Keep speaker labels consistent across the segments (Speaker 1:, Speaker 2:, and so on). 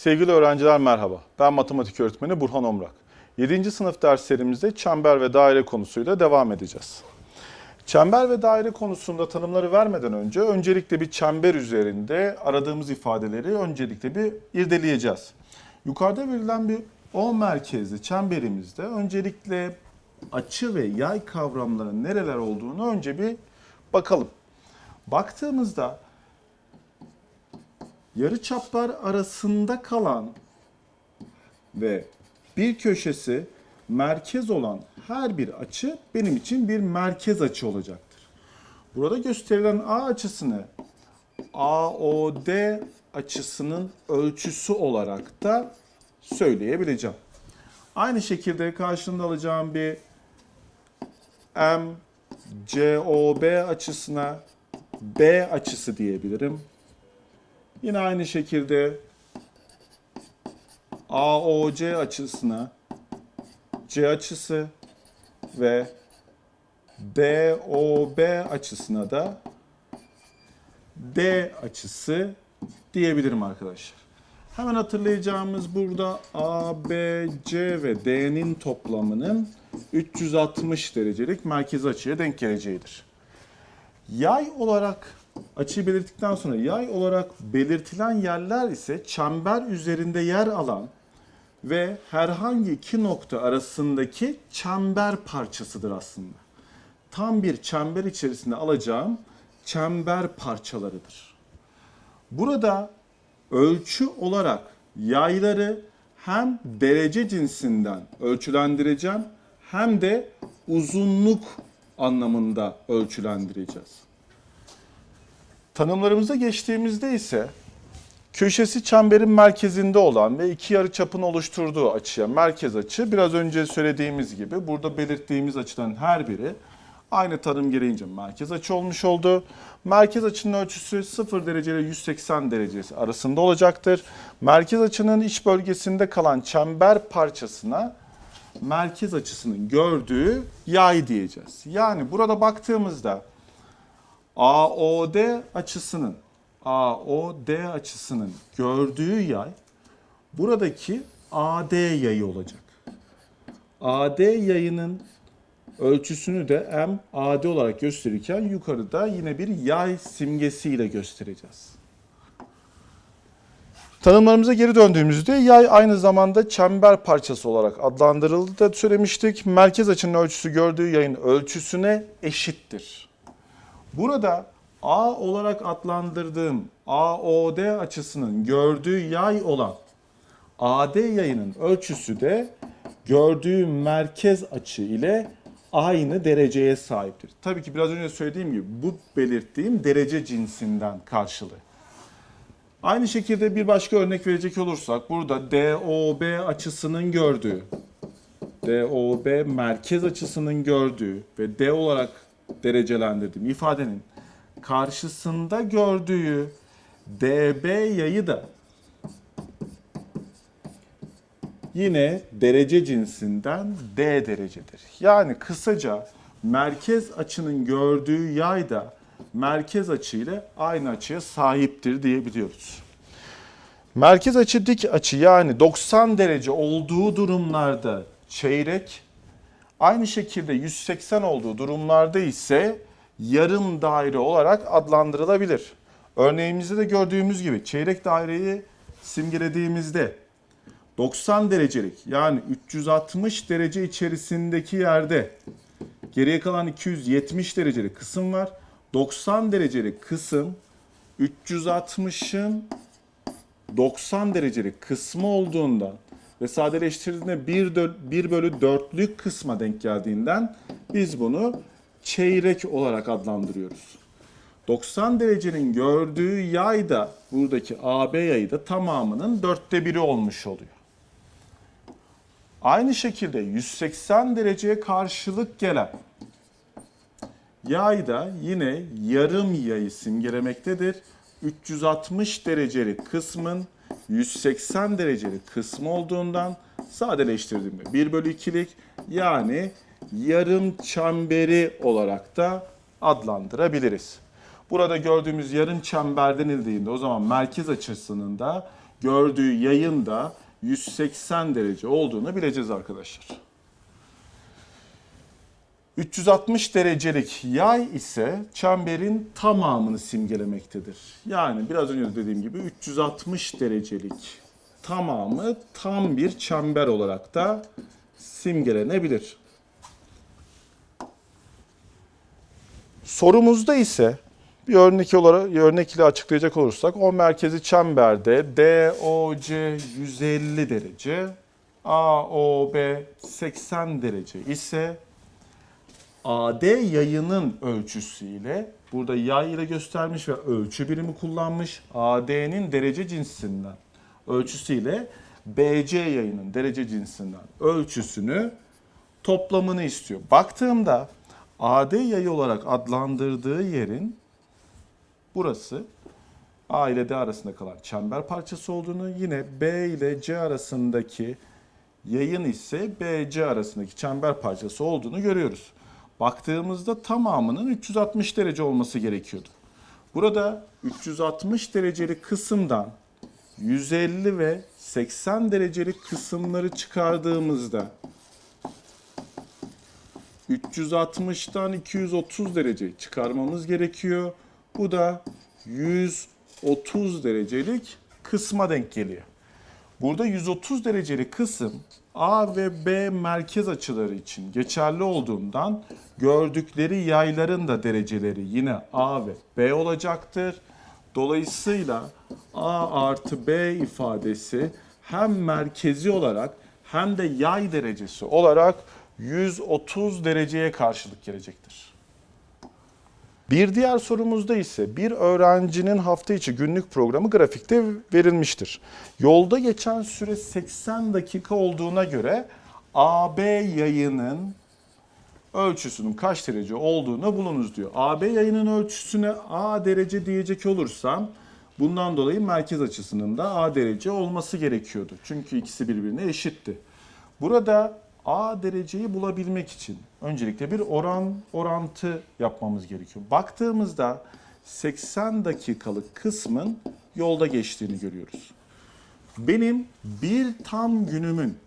Speaker 1: Sevgili öğrenciler merhaba. Ben matematik öğretmeni Burhan Omrak. 7. sınıf derslerimizde çember ve daire konusuyla devam edeceğiz. Çember ve daire konusunda tanımları vermeden önce öncelikle bir çember üzerinde aradığımız ifadeleri öncelikle bir irdeleyeceğiz. Yukarıda verilen bir O merkezli çemberimizde öncelikle açı ve yay kavramlarının nereler olduğunu önce bir bakalım. Baktığımızda yarı çaplar arasında kalan ve bir köşesi merkez olan her bir açı benim için bir merkez açı olacaktır. Burada gösterilen A açısını AOD açısının ölçüsü olarak da söyleyebileceğim. Aynı şekilde karşılığında alacağım bir M COB açısına B açısı diyebilirim. Yine aynı şekilde AOC açısına C açısı ve BOB açısına da D açısı diyebilirim arkadaşlar. Hemen hatırlayacağımız burada A, B, C ve D'nin toplamının 360 derecelik merkez açıya denk geleceğidir. Yay olarak açıyı belirttikten sonra yay olarak belirtilen yerler ise çember üzerinde yer alan ve herhangi iki nokta arasındaki çember parçasıdır aslında. Tam bir çember içerisinde alacağım çember parçalarıdır. Burada ölçü olarak yayları hem derece cinsinden ölçülendireceğim hem de uzunluk anlamında ölçülendireceğiz. Tanımlarımıza geçtiğimizde ise köşesi çemberin merkezinde olan ve iki yarı çapın oluşturduğu açıya merkez açı biraz önce söylediğimiz gibi burada belirttiğimiz açıdan her biri aynı tanım gereğince merkez açı olmuş oldu. Merkez açının ölçüsü 0 derece ile 180 derecesi arasında olacaktır. Merkez açının iç bölgesinde kalan çember parçasına merkez açısının gördüğü yay diyeceğiz. Yani burada baktığımızda AOD açısının AOD açısının gördüğü yay buradaki AD yayı olacak. AD yayının ölçüsünü de M AD olarak gösterirken yukarıda yine bir yay simgesiyle göstereceğiz. Tanımlarımıza geri döndüğümüzde yay aynı zamanda çember parçası olarak adlandırıldı da söylemiştik. Merkez açının ölçüsü gördüğü yayın ölçüsüne eşittir. Burada A olarak adlandırdığım AOD açısının gördüğü yay olan AD yayının ölçüsü de gördüğü merkez açı ile aynı dereceye sahiptir. Tabii ki biraz önce söylediğim gibi bu belirttiğim derece cinsinden karşılığı. Aynı şekilde bir başka örnek verecek olursak burada DOB açısının gördüğü, DOB merkez açısının gördüğü ve D olarak derecelendirdiğim ifadenin karşısında gördüğü DB yayı da yine derece cinsinden D derecedir. Yani kısaca merkez açının gördüğü yay da merkez açı ile aynı açıya sahiptir diyebiliyoruz. Merkez açı dik açı yani 90 derece olduğu durumlarda çeyrek, aynı şekilde 180 olduğu durumlarda ise yarım daire olarak adlandırılabilir. Örneğimizde de gördüğümüz gibi çeyrek daireyi simgelediğimizde 90 derecelik yani 360 derece içerisindeki yerde geriye kalan 270 derecelik kısım var. 90 derecelik kısım 360'ın 90 derecelik kısmı olduğundan ve sadeleştirdiğinde 1, 1 bölü 4'lük kısma denk geldiğinden biz bunu çeyrek olarak adlandırıyoruz. 90 derecenin gördüğü yay da buradaki AB yayı da tamamının dörtte biri olmuş oluyor. Aynı şekilde 180 dereceye karşılık gelen yay da yine yarım yayı simgelemektedir. 360 derecelik kısmın 180 derecelik kısmı olduğundan sadeleştirdiğimde 1 bölü 2'lik yani yarım çemberi olarak da adlandırabiliriz. Burada gördüğümüz yarım çember denildiğinde o zaman merkez açısının da gördüğü yayın da 180 derece olduğunu bileceğiz arkadaşlar. 360 derecelik yay ise çemberin tamamını simgelemektedir. Yani biraz önce de dediğim gibi 360 derecelik tamamı tam bir çember olarak da simgelenebilir. Sorumuzda ise bir örnek olarak örnek ile açıklayacak olursak o merkezi çemberde DOC 150 derece, AOB 80 derece ise AD yayının ölçüsüyle burada yay ile göstermiş ve ölçü birimi kullanmış. AD'nin derece cinsinden ölçüsüyle BC yayının derece cinsinden ölçüsünü toplamını istiyor. Baktığımda AD yayı olarak adlandırdığı yerin burası A ile D arasında kalan çember parçası olduğunu, yine B ile C arasındaki yayın ise BC arasındaki çember parçası olduğunu görüyoruz. Baktığımızda tamamının 360 derece olması gerekiyordu. Burada 360 derecelik kısımdan 150 ve 80 derecelik kısımları çıkardığımızda 360'tan 230 derece çıkarmamız gerekiyor. Bu da 130 derecelik kısma denk geliyor. Burada 130 derecelik kısım A ve B merkez açıları için geçerli olduğundan gördükleri yayların da dereceleri yine A ve B olacaktır. Dolayısıyla A artı B ifadesi hem merkezi olarak hem de yay derecesi olarak 130 dereceye karşılık gelecektir. Bir diğer sorumuzda ise bir öğrencinin hafta içi günlük programı grafikte verilmiştir. Yolda geçen süre 80 dakika olduğuna göre AB yayının ölçüsünün kaç derece olduğunu bulunuz diyor. AB yayının ölçüsüne A derece diyecek olursam bundan dolayı merkez açısının da A derece olması gerekiyordu. Çünkü ikisi birbirine eşitti. Burada A dereceyi bulabilmek için öncelikle bir oran orantı yapmamız gerekiyor. Baktığımızda 80 dakikalık kısmın yolda geçtiğini görüyoruz. Benim bir tam günümün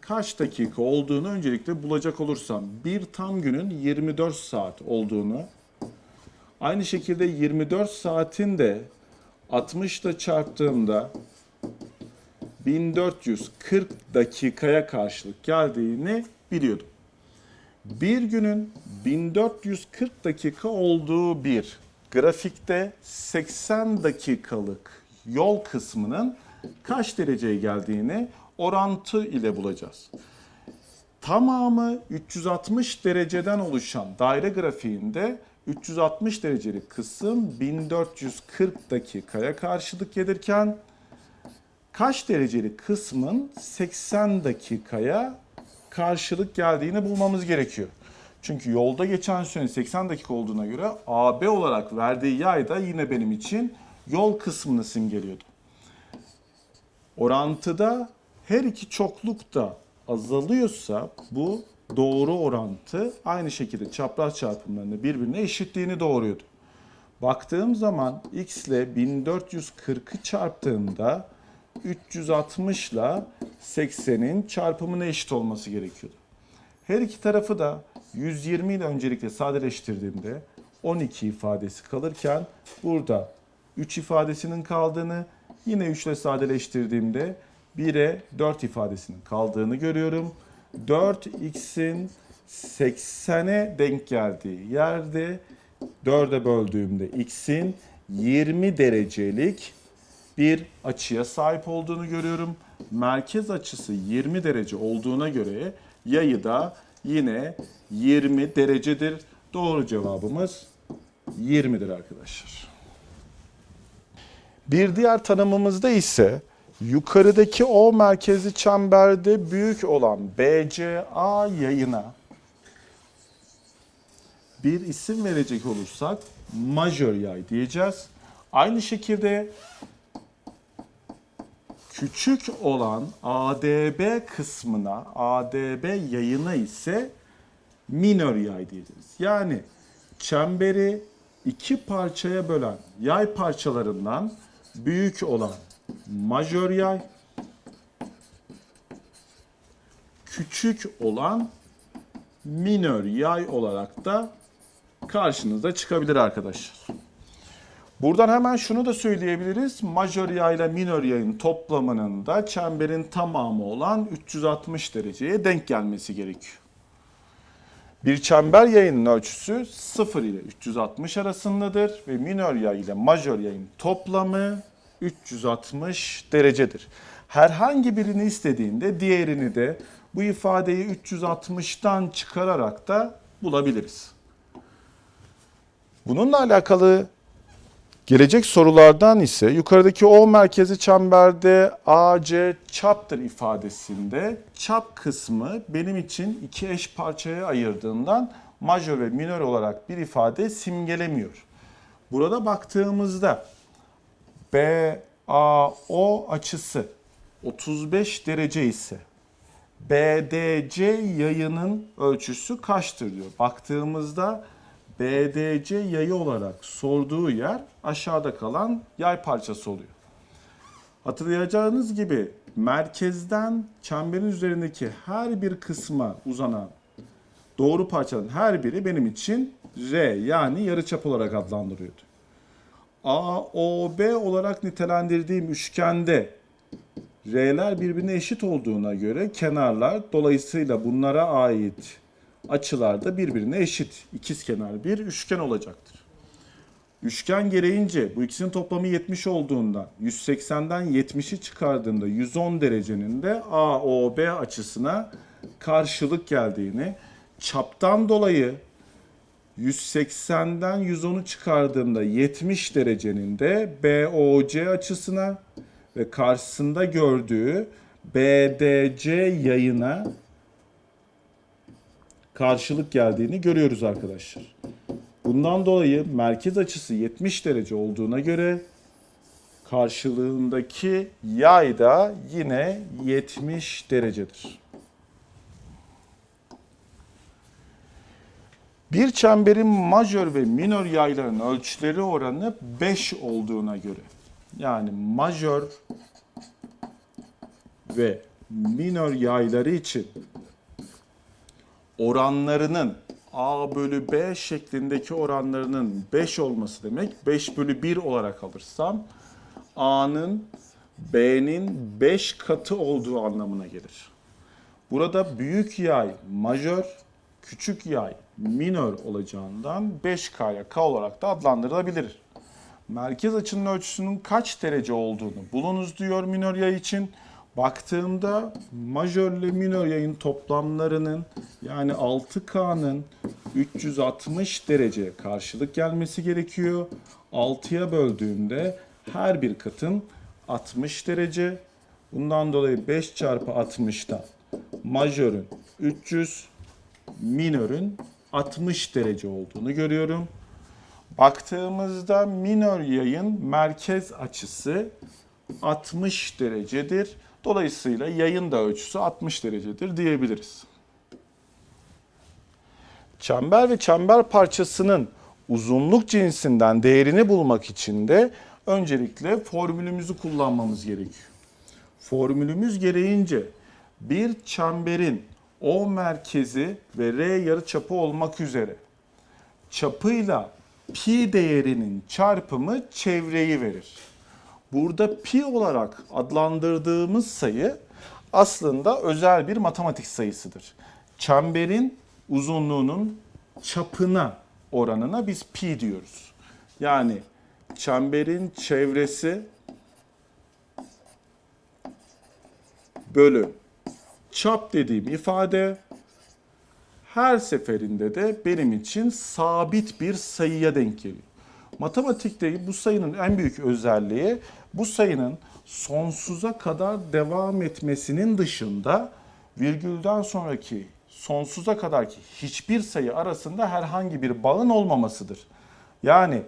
Speaker 1: kaç dakika olduğunu öncelikle bulacak olursam bir tam günün 24 saat olduğunu aynı şekilde 24 saatin de 60 ile çarptığımda 1440 dakikaya karşılık geldiğini biliyordum. Bir günün 1440 dakika olduğu bir grafikte 80 dakikalık yol kısmının kaç dereceye geldiğini orantı ile bulacağız. Tamamı 360 dereceden oluşan daire grafiğinde 360 derecelik kısım 1440 dakikaya karşılık gelirken kaç derecelik kısmın 80 dakikaya karşılık geldiğini bulmamız gerekiyor. Çünkü yolda geçen sürenin 80 dakika olduğuna göre AB olarak verdiği yay da yine benim için yol kısmını simgeliyordu. Orantıda her iki çokluk da azalıyorsa bu doğru orantı aynı şekilde çapraz çarpımlarını birbirine eşitliğini doğuruyordu. Baktığım zaman x ile 1440'ı çarptığımda 360 ile 80'in çarpımına eşit olması gerekiyordu. Her iki tarafı da 120 ile öncelikle sadeleştirdiğimde 12 ifadesi kalırken burada 3 ifadesinin kaldığını yine 3 ile sadeleştirdiğimde 1'e 4 ifadesinin kaldığını görüyorum. 4x'in 80'e denk geldiği yerde 4'e böldüğümde x'in 20 derecelik bir açıya sahip olduğunu görüyorum. Merkez açısı 20 derece olduğuna göre yayı da yine 20 derecedir. Doğru cevabımız 20'dir arkadaşlar. Bir diğer tanımımızda ise yukarıdaki O merkezi çemberde büyük olan BCA yayına bir isim verecek olursak majör yay diyeceğiz. Aynı şekilde küçük olan ADB kısmına, ADB yayına ise minör yay diyeceğiz. Yani çemberi iki parçaya bölen yay parçalarından büyük olan majör yay. Küçük olan minör yay olarak da karşınıza çıkabilir arkadaşlar. Buradan hemen şunu da söyleyebiliriz. Majör yay ile minör yayın toplamının da çemberin tamamı olan 360 dereceye denk gelmesi gerekiyor. Bir çember yayının ölçüsü 0 ile 360 arasındadır ve minör yay ile majör yayın toplamı 360 derecedir. Herhangi birini istediğinde diğerini de bu ifadeyi 360'tan çıkararak da bulabiliriz. Bununla alakalı gelecek sorulardan ise yukarıdaki O merkezi çemberde AC çaptır ifadesinde çap kısmı benim için iki eş parçaya ayırdığından majör ve minör olarak bir ifade simgelemiyor. Burada baktığımızda BAO açısı 35 derece ise BDC yayının ölçüsü kaçtır diyor. Baktığımızda BDC yayı olarak sorduğu yer aşağıda kalan yay parçası oluyor. Hatırlayacağınız gibi merkezden çemberin üzerindeki her bir kısma uzanan doğru parçanın her biri benim için R yani yarıçap olarak adlandırıyordu. AOB olarak nitelendirdiğim üçgende R'ler birbirine eşit olduğuna göre kenarlar dolayısıyla bunlara ait açılar da birbirine eşit. İkiz kenar bir üçgen olacaktır. Üçgen gereğince bu ikisinin toplamı 70 olduğundan 180'den 70'i çıkardığında 110 derecenin de AOB açısına karşılık geldiğini, çaptan dolayı 180'den 110'u çıkardığımda 70 derecenin de BOC açısına ve karşısında gördüğü BDC yayına karşılık geldiğini görüyoruz arkadaşlar. Bundan dolayı merkez açısı 70 derece olduğuna göre karşılığındaki yay da yine 70 derecedir. Bir çemberin majör ve minör yayların ölçüleri oranı 5 olduğuna göre yani majör ve minör yayları için oranlarının A bölü B şeklindeki oranlarının 5 olması demek 5 bölü 1 olarak alırsam A'nın B'nin 5 katı olduğu anlamına gelir. Burada büyük yay majör, küçük yay minör olacağından 5K'ya K olarak da adlandırılabilir. Merkez açının ölçüsünün kaç derece olduğunu bulunuz diyor minör yay için. Baktığımda majör ile minör yayın toplamlarının yani 6K'nın 360 dereceye karşılık gelmesi gerekiyor. 6'ya böldüğümde her bir katın 60 derece. Bundan dolayı 5 çarpı 60'da majörün 300, minörün 60 derece olduğunu görüyorum. Baktığımızda minör yayın merkez açısı 60 derecedir. Dolayısıyla yayın da ölçüsü 60 derecedir diyebiliriz. Çember ve çember parçasının uzunluk cinsinden değerini bulmak için de öncelikle formülümüzü kullanmamız gerekiyor. Formülümüz gereğince bir çemberin O merkezi ve R yarıçapı olmak üzere çapıyla pi değerinin çarpımı çevreyi verir. Burada pi olarak adlandırdığımız sayı aslında özel bir matematik sayısıdır. Çemberin uzunluğunun çapına oranına biz pi diyoruz. Yani çemberin çevresi bölü çap dediğim ifade her seferinde de benim için sabit bir sayıya denk geliyor. Matematikte bu sayının en büyük özelliği bu sayının sonsuza kadar devam etmesinin dışında virgülden sonraki sonsuza kadarki hiçbir sayı arasında herhangi bir bağın olmamasıdır. Yani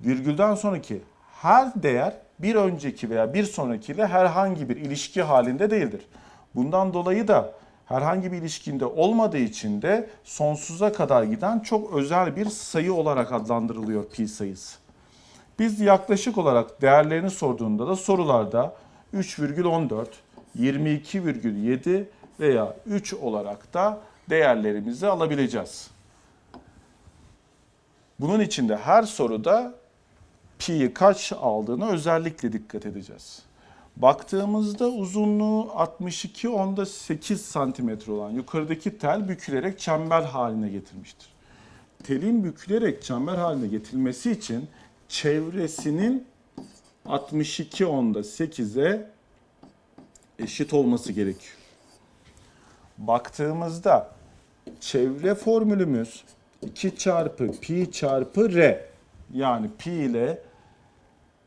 Speaker 1: virgülden sonraki her değer bir önceki veya bir sonrakiyle herhangi bir ilişki halinde değildir. Bundan dolayı da herhangi bir ilişkinde olmadığı için de sonsuza kadar giden çok özel bir sayı olarak adlandırılıyor pi sayısı. Biz yaklaşık olarak değerlerini sorduğunda da sorularda 3,14, 22,7 veya 3 olarak da değerlerimizi alabileceğiz. Bunun için de her soruda pi'yi kaç aldığına özellikle dikkat edeceğiz. Baktığımızda uzunluğu 62 onda 8 santimetre olan yukarıdaki tel bükülerek çember haline getirmiştir. Telin bükülerek çember haline getirilmesi için çevresinin 62 onda 8'e eşit olması gerekiyor. Baktığımızda çevre formülümüz 2 çarpı pi çarpı r. Yani pi ile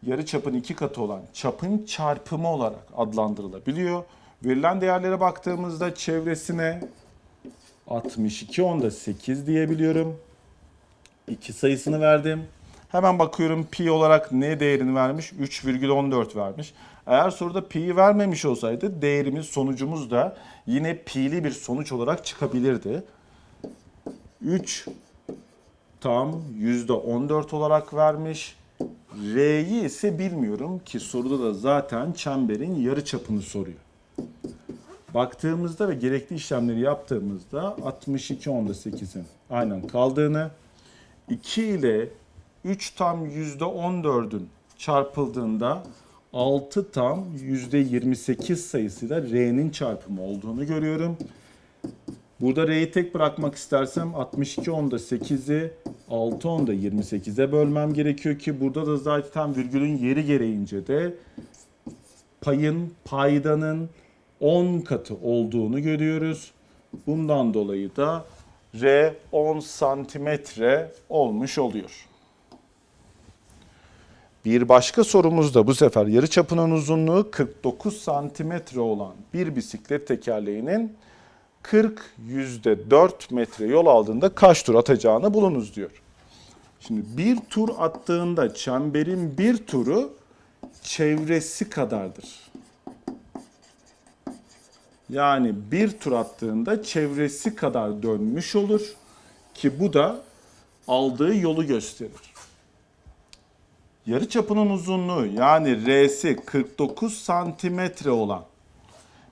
Speaker 1: yarı çapın iki katı olan çapın çarpımı olarak adlandırılabiliyor. Verilen değerlere baktığımızda çevresine 62 onda 8 diyebiliyorum. 2 sayısını verdim. Hemen bakıyorum pi olarak ne değerini vermiş? 3,14 vermiş. Eğer soruda pi'yi vermemiş olsaydı değerimiz, sonucumuz da yine pi'li bir sonuç olarak çıkabilirdi. 3 tam %14 olarak vermiş. R'yi ise bilmiyorum ki soruda da zaten çemberin yarı çapını soruyor. Baktığımızda ve gerekli işlemleri yaptığımızda 62 onda 8'in aynen kaldığını 2 ile 3 tam %14'ün çarpıldığında 6 tam %28 sayısıyla R'nin çarpımı olduğunu görüyorum. Burada R'yi tek bırakmak istersem 62 onda 8'i 6 onda 28'e bölmem gerekiyor ki burada da zaten virgülün yeri gereğince de payın paydanın 10 katı olduğunu görüyoruz. Bundan dolayı da R 10 santimetre olmuş oluyor. Bir başka sorumuz da bu sefer yarıçapının uzunluğu 49 santimetre olan bir bisiklet tekerleğinin 40 yüzde 4 metre yol aldığında kaç tur atacağını bulunuz diyor. Şimdi bir tur attığında çemberin bir turu çevresi kadardır. Yani bir tur attığında çevresi kadar dönmüş olur ki bu da aldığı yolu gösterir. Yarı çapının uzunluğu yani R'si 49 santimetre olan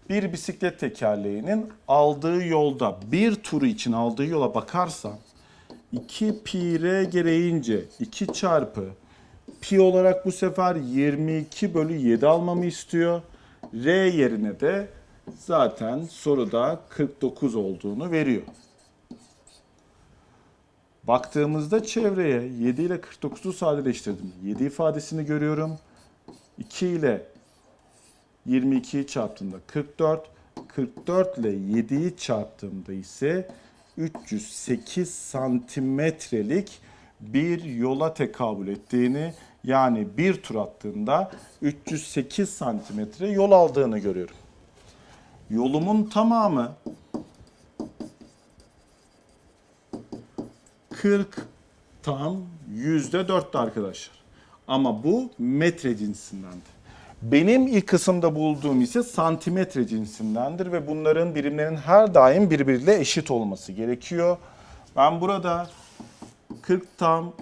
Speaker 1: bir bisiklet tekerleğinin aldığı yolda bir turu için aldığı yola bakarsam 2 pi r gereğince 2 çarpı pi olarak bu sefer 22 bölü 7 almamı istiyor. R yerine de zaten soruda 49 olduğunu veriyor. Baktığımızda çevreye 7 ile 49'u sadeleştirdim. 7 ifadesini görüyorum. 2 ile 22'yi çarptığımda 44, 44 ile 7'yi çarptığımda ise 308 santimetrelik bir yola tekabül ettiğini yani bir tur attığında 308 santimetre yol aldığını görüyorum. Yolumun tamamı 40 tam yüzde dörtte arkadaşlar. Ama bu metre cinsindendir. Benim ilk kısımda bulduğum ise santimetre cinsindendir ve bunların birimlerin her daim birbiriyle eşit olması gerekiyor. Ben burada 40 tam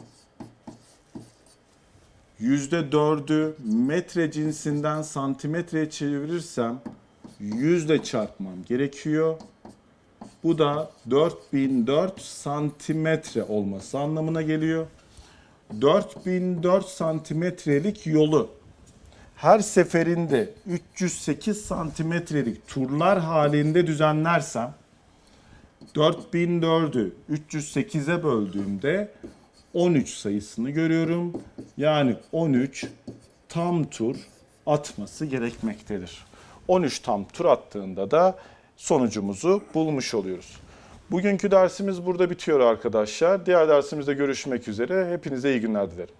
Speaker 1: yüzde dördü metre cinsinden santimetreye çevirirsem yüzde çarpmam gerekiyor. Bu da 4004 santimetre olması anlamına geliyor. 4004 santimetrelik yolu her seferinde 308 santimetrelik turlar halinde düzenlersem 4004'ü 308'e böldüğümde 13 sayısını görüyorum. Yani 13 tam tur atması gerekmektedir. 13 tam tur attığında da sonucumuzu bulmuş oluyoruz. Bugünkü dersimiz burada bitiyor arkadaşlar. Diğer dersimizde görüşmek üzere. Hepinize iyi günler dilerim.